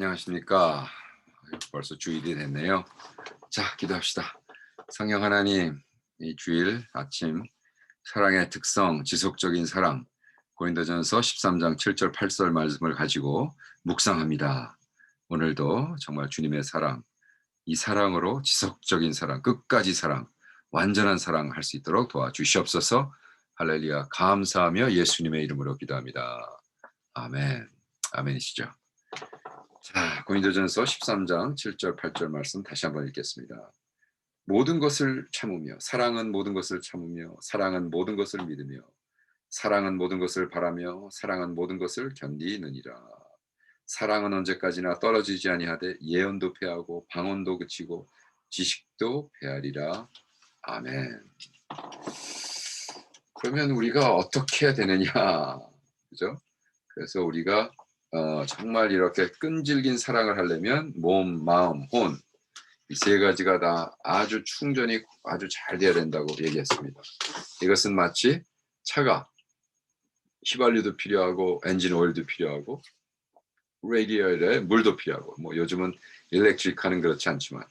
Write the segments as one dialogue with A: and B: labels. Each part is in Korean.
A: 안녕하십니까. 벌써 주일이 됐네요. 자, 기도합시다. 성령 하나님, 이 주일 아침 사랑의 특성, 지속적인 사랑, 고린도전서 13장 7절 8절 말씀을 가지고 묵상합니다. 오늘도 정말 주님의 사랑, 이 사랑으로 지속적인 사랑, 끝까지 사랑, 완전한 사랑 할 수 있도록 도와주시옵소서. 할렐루야. 감사하며 예수님의 이름으로 기도합니다. 아멘. 아멘이시죠. 자, 고린도전서 13장 7절 8절 말씀 다시 한번 읽겠습니다. 모든 것을 참으며 사랑은 모든 것을 참으며 사랑은 모든 것을 믿으며 사랑은 모든 것을 바라며 사랑은 모든 것을 견디느니라. 사랑은 언제까지나 떨어지지 아니하되 예언도 패하고 방언도 그치고 지식도 패하리라. 아멘. 그러면 우리가 어떻게 되느냐? 그죠? 그래서 우리가 어, 정말 이렇게 끈질긴 사랑을 하려면 몸, 마음, 혼 이 세 가지가 다 아주 충전이 아주 잘 돼야 된다고 얘기했습니다. 이것은 마치 차가 휘발유도 필요하고 엔진 오일도 필요하고 레디어에 물도 필요하고 뭐 요즘은 일렉트릭카는 그렇지 않지만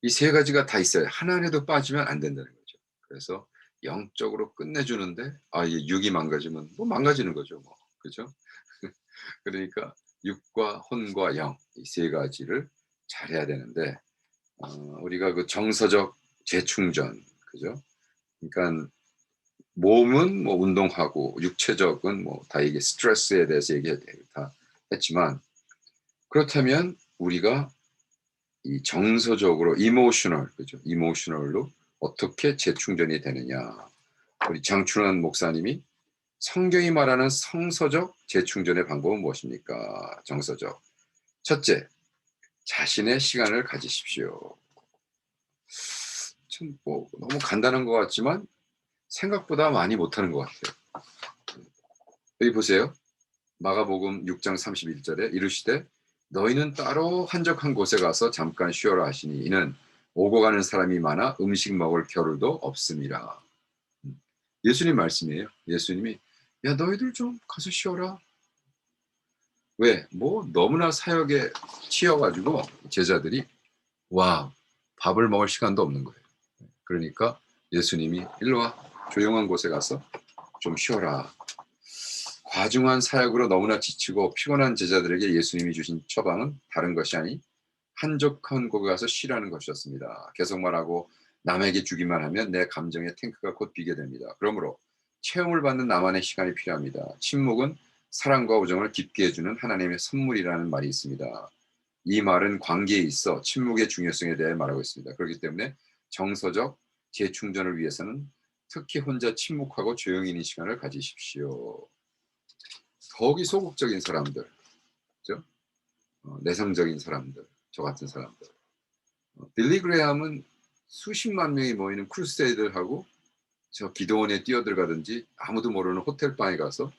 A: 이 세 가지가 다 있어요. 하나라도 빠지면 안 된다는 거죠. 그래서 영적으로 끝내주는데 아 이게 육이 망가지면 뭐 망가지는 거죠. 뭐 그죠? 그러니까 육과 혼과 영 이 세 가지를 잘해야 되는데 어, 우리가 그 정서적 재충전 그죠? 그러니까 몸은 뭐 운동하고 육체적은 뭐다 이게 스트레스에 대해서 얘기 다 했지만 그렇다면 우리가 이 정서적으로 이모셔널 그죠? 이모셔널로 어떻게 재충전이 되느냐? 우리 장춘환 목사님이 성경이 말하는 성서적 재충전의 방법은 무엇입니까? 정서적. 첫째, 자신의 시간을 가지십시오. 참 뭐 너무 간단한 것 같지만 생각보다 많이 못하는 것 같아요. 여기 보세요. 마가복음 6장 31절에 이르시되 너희는 따로 한적한 곳에 가서 잠깐 쉬어라 하시니 이는 오고 가는 사람이 많아 음식 먹을 겨를도 없음이라. 예수님 말씀이에요. 예수님이 야 너희들 좀 가서 쉬어라. 왜? 뭐 너무나 사역에 치여가지고 제자들이 와 밥을 먹을 시간도 없는 거예요. 그러니까 예수님이 일로 와 조용한 곳에 가서 좀 쉬어라. 과중한 사역으로 너무나 지치고 피곤한 제자들에게 예수님이 주신 처방은 다른 것이 아니 한적한 곳에 가서 쉬라는 것이었습니다. 계속 말하고 남에게 주기만 하면 내 감정의 탱크가 곧 비게 됩니다. 그러므로 체험을 받는 나만의 시간이 필요합니다. 침묵은 사랑과 우정을 깊게 해주는 하나님의 선물이라는 말이 있습니다. 이 말은 관계에 있어 침묵의 중요성에 대해 말하고 있습니다. 그렇기 때문에 정서적 재충전을 위해서는 특히 혼자 침묵하고 조용히 있는 시간을 가지십시오. 더욱이 소극적인 사람들, 그죠? 어, 내성적인 사람들, 저 같은 사람들. 어, 빌리 그레함은 수십만 명이 모이는 크루세이드하고 저 기도원에 뛰어들어가든지 아무도 모르는 호텔 방에 가서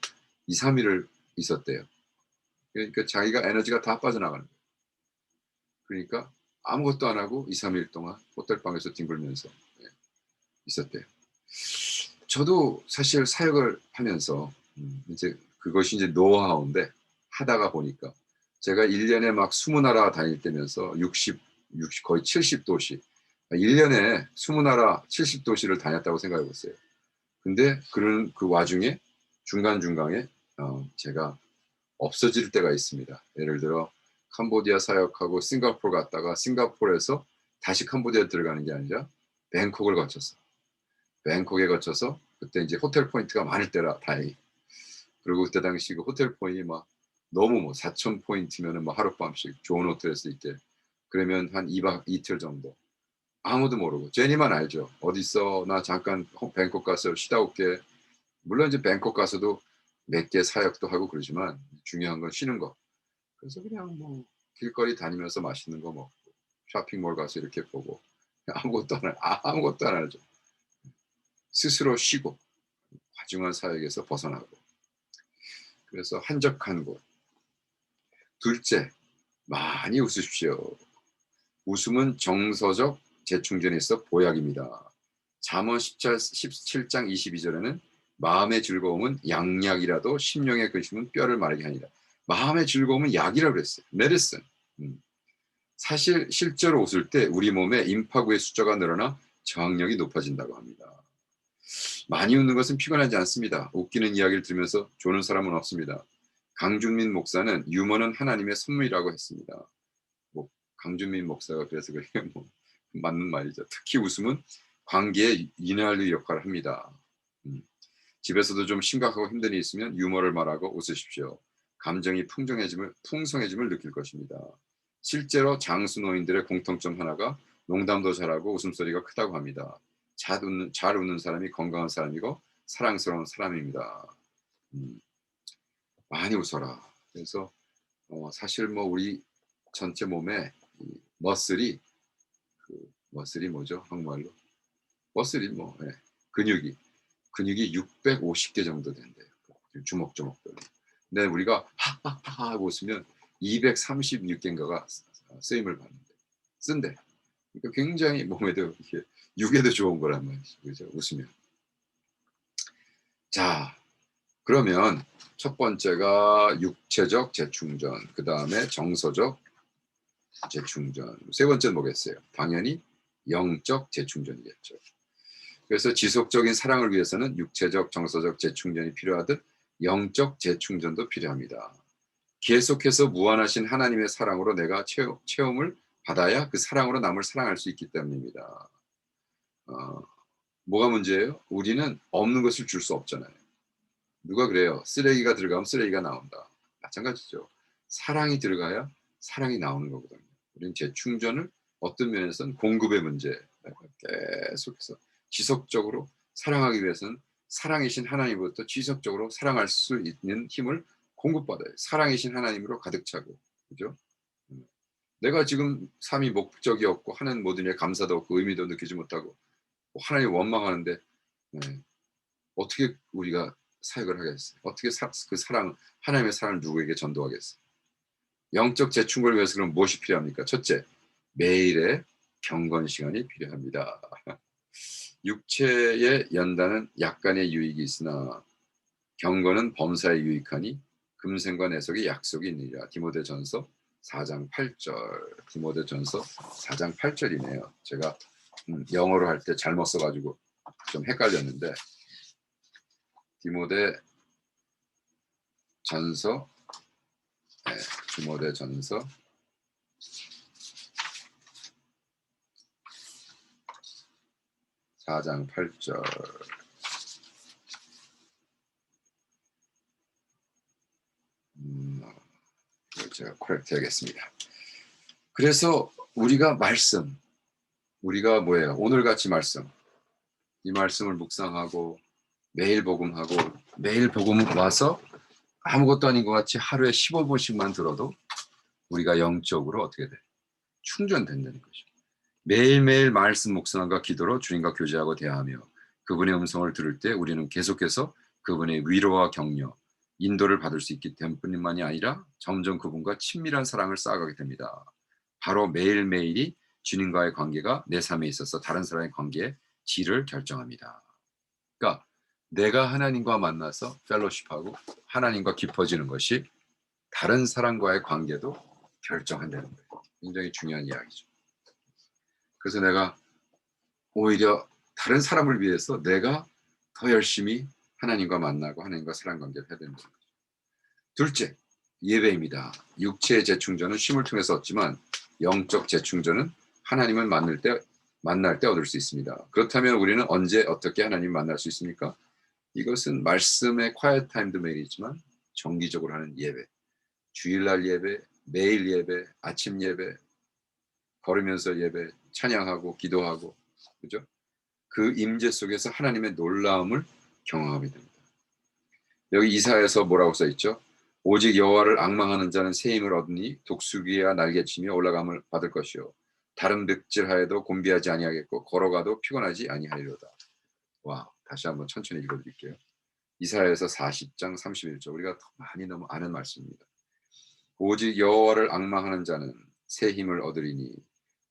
A: 2, 3일을 있었대요. 그러니까 자기가 에너지가 다 빠져나가는 거예요. 그러니까 아무것도 안 하고 2, 3일 동안 호텔 방에서 뒹굴면서 예, 있었대요. 저도 사실 사역을 하면서 음, 이제 그것이 이제 노하우인데 하다가 보니까 제가 1년에 막 20나라 다닐 때면서 60, 60 거의 70도시 1년에 20나라 70도시를 다녔다고 생각해 보세요. 근데 그런 그 와중에 중간중간에 어, 제가 없어질 때가 있습니다. 예를 들어 캄보디아 사역하고 싱가포르 갔다가 싱가포르에서 다시 캄보디아 들어가는 게 아니라 뱅콕을 거쳐서 뱅콕에 거쳐서 그때 이제 호텔 포인트가 많을 때라 다행히 그리고 그때 당시 그 호텔 포인트이 막 너무 뭐 4천 포인트면은 뭐 하룻밤씩 좋은 호텔에서 있게 그러면 한 2박 이틀 정도 아무도 모르고. 제니만 알죠. 어디 있어 나 잠깐 뱅콕 가서 쉬다 올게. 물론 이제 뱅콕 가서도 몇 개 사역도 하고 그러지만 중요한 건 쉬는 거. 그래서 그냥 뭐 길거리 다니면서 맛있는 거 먹고 쇼핑몰 가서 이렇게 보고 아무것도 안 아무것도 안 하죠. 스스로 쉬고 과중한 사역에서 벗어나고. 그래서 한적한 곳. 둘째 많이 웃으십시오. 웃음은 정서적 재충전에 있어 보약입니다 잠언 17장 22절에는 마음의 즐거움은 양약이라도 심령의 근심은 뼈를 마르게 하니라 마음의 즐거움은 약이라고 그랬어요. 메디슨. 음. 사실 실제로 웃을 때 우리 몸에 임파구의 숫자가 늘어나 저항력이 높아진다고 합니다. 많이 웃는 것은 피곤하지 않습니다. 웃기는 이야기를 들으면서 조는 사람은 없습니다. 강준민 목사는 유머는 하나님의 선물이라고 했습니다. 뭐 강준민 목사가 그래서 그게 뭐 맞는 말이죠. 특히 웃음은 관계에 인하류 역할을 합니다. 음. 집에서도 좀 심각하고 힘든 일이 있으면 유머를 말하고 웃으십시오. 감정이 풍성해짐을, 풍성해짐을 느낄 것입니다. 실제로 장수 노인들의 공통점 하나가 농담도 잘하고 웃음소리가 크다고 합니다. 잘 웃는, 잘 웃는 사람이 건강한 사람이고 사랑스러운 사람입니다. 음, 많이 웃어라. 그래서 어, 사실 뭐 우리 전체 몸에 이 머슬이 그 머슬이 뭐죠 한국말로 머슬이 뭐 예, 근육이 근육이 650개 정도 된대요. 주먹주먹들. 근데 우리가 하하하 하고 웃으면 236개인가가 쓰임을 받는데 쓴대. 그러니까 굉장히 몸에도 이렇게 육에도 좋은 거란 말이죠. 그죠? 웃으면. 자, 그러면 첫 번째가 육체적 재충전, 그 다음에 정서적 재충전. 세 번째는 뭐겠어요? 당연히 영적 재충전이겠죠. 그래서 지속적인 사랑을 위해서는 육체적, 정서적 재충전이 필요하듯 영적 재충전도 필요합니다. 계속해서 무한하신 하나님의 사랑으로 내가 체험, 체험을 받아야 그 사랑으로 남을 사랑할 수 있기 때문입니다. 어, 뭐가 문제예요? 우리는 없는 것을 줄 수 없잖아요. 누가 그래요? 쓰레기가 들어가면 쓰레기가 나온다. 마찬가지죠. 사랑이 들어가야 사랑이 나오는 거거든요. 우리는 재충전을 어떤 면에서는 공급의 문제 계속해서 지속적으로 사랑하기 위해서는 사랑이신 하나님부터 지속적으로 사랑할 수 있는 힘을 공급받아요. 사랑이신 하나님으로 가득 차고, 그죠? 음. 내가 지금 삶이 목적이 없고 하는 모든 일 감사도 없고 의미도 느끼지 못하고 하나님 원망하는데 네. 어떻게 우리가 사역을 하겠어요? 어떻게 사, 그 사랑 하나님의 사랑을 누구에게 전도하겠어요? 영적 재충을 위해서 그럼 무엇이 필요합니까? 첫째, 매일의 경건 시간이 필요합니다. 육체의 연단은 약간의 유익이 있으나 경건은 범사에 유익하니 금생과 내속의 약속이 있느니라. 디모데전서 4장 8절. 디모데전서 4장 8절이네요. 제가 음, 영어로 할 때 잘못 써가지고 좀 헷갈렸는데 디모데 전서 네, 디모데 전서 4장 8절 음, 제가 코렉트 해야겠습니다. 그래서 우리가 말씀, 우리가 뭐예요? 오늘같이 말씀, 이 말씀을 묵상하고 매일 복음하고 매일 복음 와서 아무것도 아닌 것 같이 하루에 15분씩만 들어도 우리가 영적으로 어떻게 돼? 충전된다는 거죠. 매일매일 말씀 묵상과 기도로 주님과 교제하고 대화하며 그분의 음성을 들을 때 우리는 계속해서 그분의 위로와 격려, 인도를 받을 수 있기 때문뿐만이 아니라 점점 그분과 친밀한 사랑을 쌓아가게 됩니다. 바로 매일매일이 주님과의 관계가 내 삶에 있어서 다른 사람의 관계의 질을 결정합니다. 그러니까 내가 하나님과 만나서 펠로십하고 하나님과 깊어지는 것이 다른 사람과의 관계도 결정한다는 거예요. 굉장히 중요한 이야기죠. 그래서 내가 오히려 다른 사람을 위해서 내가 더 열심히 하나님과 만나고 하나님과 사랑 관계를 해야 거죠. 둘째, 예배입니다. 육체의 재충전은 쉼을 통해서 얻지만 영적 재충전은 하나님을 만날 때 만날 때 얻을 수 있습니다. 그렇다면 우리는 언제 어떻게 하나님 만날 수 있습니까? 이것은 말씀의 quiet time도 매일이지만 정기적으로 하는 예배, 주일날 예배, 매일 예배, 아침 예배, 걸으면서 예배, 찬양하고 기도하고 그죠? 그 임재 속에서 하나님의 놀라움을 경험하게 됩니다. 여기 이사에서 뭐라고 써 있죠? 오직 여호와를 악망하는 자는 새 힘을 얻으니 독수리와 날개치며 올라감을 받을 것이요 다른 백질하여도 곤비하지 아니하겠고 걸어가도 피곤하지 아니하리로다. 와 다시 한번 천천히 읽어드릴게요. 이사야에서 40장 31절 우리가 더 많이 너무 아는 말씀입니다. 오직 여호와를 악망하는 자는 새 힘을 얻으리니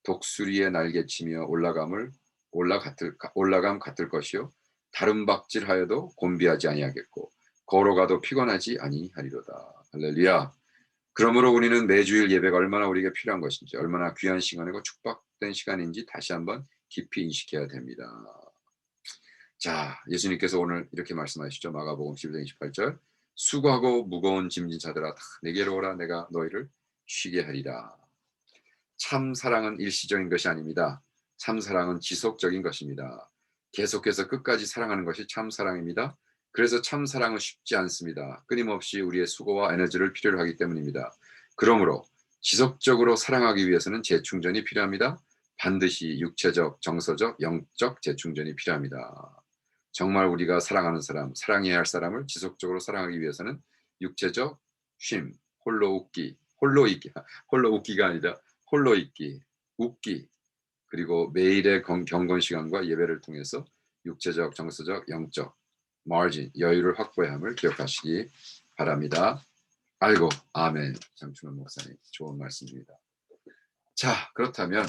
A: 독수리의 날개치며 올라감을 올라 같을 올라감 같을 것이요 다른 박질하여도 곤비하지 아니하겠고 걸어가도 피곤하지 아니하리로다. 할렐루야. 그러므로 우리는 매주일 예배가 얼마나 우리에게 필요한 것인지, 얼마나 귀한 시간이고 축복된 시간인지 다시 한번 깊이 인식해야 됩니다. 자, 예수님께서 오늘 이렇게 말씀하시죠. 마가복음 11장 28절. 수고하고 무거운 짐진 자들아 다 내게로 오라 내가 너희를 쉬게 하리라. 참 사랑은 일시적인 것이 아닙니다. 참 사랑은 지속적인 것입니다. 계속해서 끝까지 사랑하는 것이 참 사랑입니다. 그래서 참 사랑은 쉽지 않습니다. 끊임없이 우리의 수고와 에너지를 필요로 하기 때문입니다. 그러므로 지속적으로 사랑하기 위해서는 재충전이 필요합니다. 반드시 육체적, 정서적, 영적 재충전이 필요합니다. 정말 우리가 사랑하는 사람, 사랑해야 할 사람을 지속적으로 사랑하기 위해서는 육체적 쉼, 홀로 웃기, 홀로 있기, 홀로 웃기가 아니라 홀로 있기, 웃기, 그리고 매일의 경- 경건 시간과 예배를 통해서 육체적, 정서적, 영적 마진 여유를 확보해야 함을 기억하시기 바랍니다. 아이고 아멘 장춘원 목사님 좋은 말씀입니다. 자 그렇다면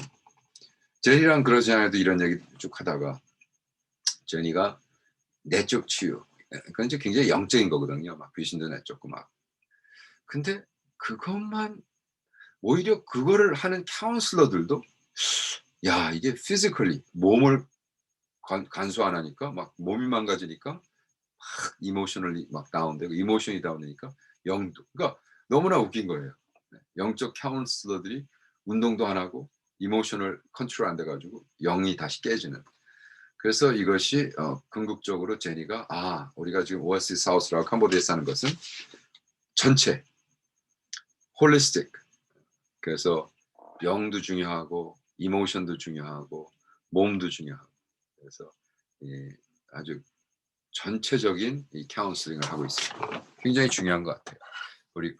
A: 제니랑 그러지 않아도 이런 얘기 쭉 하다가 제니가 내적 치유 그건 이제 굉장히 영적인 거거든요. 막 귀신도 내쫓고 막 근데 그것만 오히려 그거를 하는 카운슬러들도 야 이게 피지컬리 몸을 간, 간수 안 하니까 막 몸이 망가지니까 막 이모셔널리 막 다운되고 이모션이 다운되니까 영도 그러니까 너무나 웃긴 거예요. 네, 영적 카운슬러들이 운동도 안 하고 이모셔널 컨트롤 안 돼가지고 영이 다시 깨지는. 그래서 이것이 어, 궁극적으로 제니가 아 우리가 지금 오아시스 사우스라고 캄보디아에 사는 것은 전체 홀리스틱 그래서 영도 중요하고 이모션도 중요하고 몸도 중요하고 그래서 이 아주 전체적인 이 카운슬링을 하고 있습니다. 굉장히 중요한 것 같아요. 우리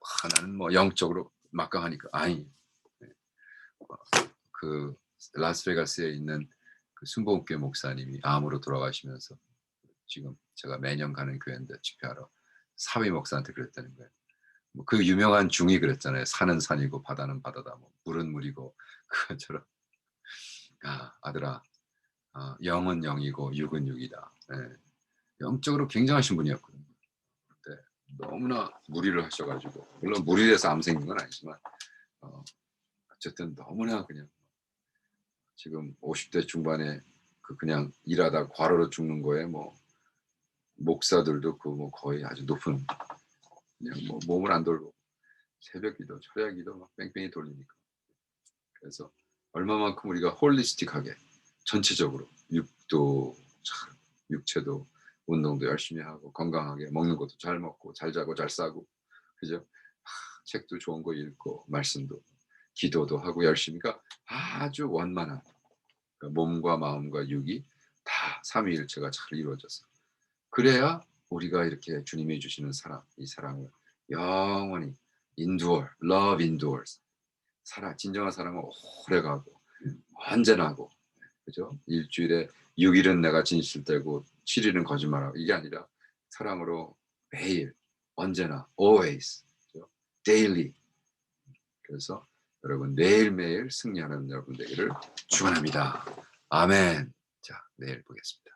A: 아, 나는 뭐 영적으로 막강하니까 아니 네. 어, 그 라스베가스에 있는 그 순복음교회 목사님이 암으로 돌아가시면서 지금 제가 매년 가는 교회인데 집회하러 사위 목사한테 그랬다는 거예요. 뭐그 유명한 중이 그랬잖아요. 산은 산이고 바다는 바다다. 뭐 물은 물이고 그것처럼 아 아들아 아, 영은 영이고 육은 육이다. 예. 영적으로 굉장하신 분이었거든요. 근데 너무나 무리를 하셔가지고 물론 무리해서 암 생긴 건 아니지만 어, 어쨌든 너무나 그냥 지금 50대 중반에 그 그냥 일하다 과로로 죽는 거에 뭐 목사들도 그 뭐 거의 아주 높은 그냥 뭐 몸을 안 돌고 새벽기도 철야기도 막 뺑뺑이 돌리니까. 그래서 얼마만큼 우리가 홀리스틱하게 전체적으로 육도 참, 육체도 운동도 열심히 하고 건강하게 먹는 것도 잘 먹고 잘 자고 잘 싸고. 그죠? 하, 책도 좋은 거 읽고 말씀도 기도도 하고 열심히가 아주 원만한 그 몸과 마음과 육이 다 삼위일체가 잘 이루어져서. 그래야 우리가 이렇게 주님이 주시는 사랑 이 사랑을 영원히 endure love endures 사랑 진정한 사랑은 오래가고 언제나고 그죠 일주일에 6일은 내가 진실되고 7일은 거짓말하고 이게 아니라 사랑으로 매일 언제나 always 그죠? daily 그래서 여러분 매일매일 승리하는 여러분 되기를 축원합니다. 아멘. 자, 내일 보겠습니다.